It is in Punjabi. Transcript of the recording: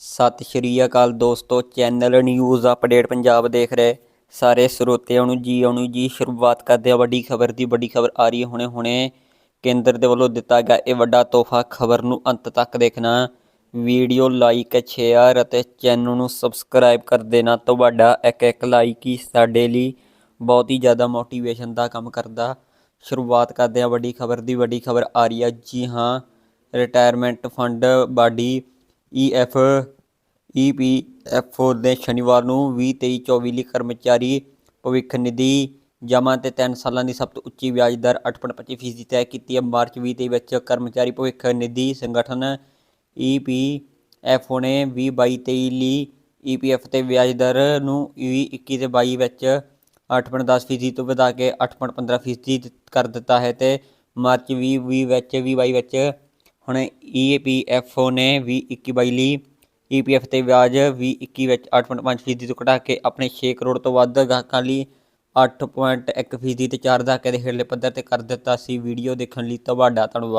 ਸਤਿ ਸ਼੍ਰੀ ਅਕਾਲ ਦੋਸਤੋ, ਚੈਨਲ ਨਿਊਜ਼ ਅਪਡੇਟ ਪੰਜਾਬ ਦੇਖ ਰਹੇ। ਸਾਰੇ ਸਰੋਤਿਆਂ ਨੂੰ ਜੀ ਆਉਣ ਜੀ ਸ਼ੁਰੂਆਤ ਕਰਦੇ ਆ ਵੱਡੀ ਖਬਰ ਦੀ, ਵੱਡੀ ਖਬਰ ਆ ਰਹੀ ਹੈ ਹੁਣੇ ਹੁਣੇ। ਕੇਂਦਰ ਦੇ ਵੱਲੋਂ ਦਿੱਤਾ ਗਿਆ ਇਹ ਵੱਡਾ ਤੋਹਫਾ, ਖਬਰ ਨੂੰ ਅੰਤ ਤੱਕ ਦੇਖਣਾ। ਵੀਡੀਓ ਲਾਈਕ, ਸ਼ੇਅਰ ਅਤੇ ਚੈਨਲ ਨੂੰ ਸਬਸਕ੍ਰਾਈਬ ਕਰ ਦੇਣਾ। ਤੁਹਾਡਾ ਇੱਕ ਇੱਕ ਲਾਈਕ ਹੀ ਸਾਡੇ ਲਈ ਬਹੁਤ ਹੀ ਜ਼ਿਆਦਾ ਮੋਟੀਵੇਸ਼ਨ ਦਾ ਕੰਮ ਕਰਦਾ। ਸ਼ੁਰੂਆਤ ਕਰਦੇ ਆ ਵੱਡੀ ਖਬਰ ਦੀ, ਵੱਡੀ ਖਬਰ ਆ ਰਹੀ ਹੈ। ਜੀ ਹਾਂ retirement fund body EF EPFO ਦੇ ਸ਼ਨੀਵਾਰ ਨੂੰ 2023-24 ਲਈ ਕਰਮਚਾਰੀ ਭਵਿੱਖ ਨਿਧੀ ਜਮ੍ਹਾਂ ਤੇ 3 ਸਾਲਾਂ ਦੀ ਸਭ ਤੋਂ ਉੱਚੀ ਵਿਆਜ ਦਰ 8.25% ਤੈਅ ਕੀਤੀ ਹੈ। ਮਾਰਚ 2023 ਵਿੱਚ ਕਰਮਚਾਰੀ ਭਵਿੱਖ ਨਿਧੀ ਸੰਗਠਨ E ਈਪੀਐਫਓ ਨੇ 2022-23 ਲਈ ਈਪੀਐਫ ਤੇ ਵਿਆਜ ਦਰ ਨੂੰ 2021 ਤੇ 22 ਵਿੱਚ 8.10% ਤੋਂ ਵਧਾ ਕੇ 8.15% ਕਰ ਦਿੱਤਾ ਹੈ ਤੇ ਮਾਰਚ 2020 ਵਿੱਚ 2022 ਵਿੱਚ ਹੁਣ ਈਪੀਐਫਓ ਨੇ 2021 ਲਈ ਈਪੀਐਫ ਤੇ ਵਿਆਜ 2021 ਵਿੱਚ 8.5% ਤੋਂ ਘਟਾ ਕੇ ਆਪਣੇ 6 ਕਰੋੜ ਤੋਂ ਵੱਧ ਗਾਹਕਾਂ ਲਈ 8.1 ਫੀਸਦੀ ਤੇ 4 ਦਹਾਕੇ ਦੇ ਹੇਠਲੇ ਪੱਧਰ ਤੇ ਕਰ ਦਿੱਤਾ ਸੀ ਵੀਡੀਓ ਦੇਖਣ ਲਈ ਤੁਹਾਡਾ ਧੰਨਵਾਦ।